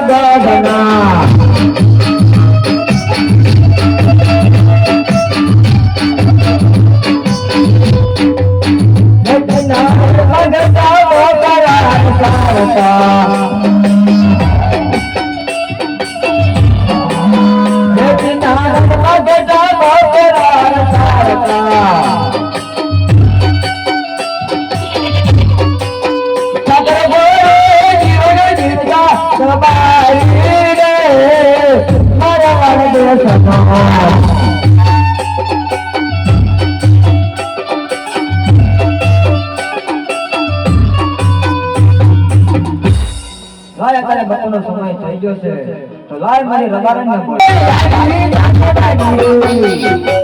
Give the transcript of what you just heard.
ಜಗದನ સનો ભાઈ અત્યારે સમય થઈ ગયો છે તો લાય મારી રબારન ને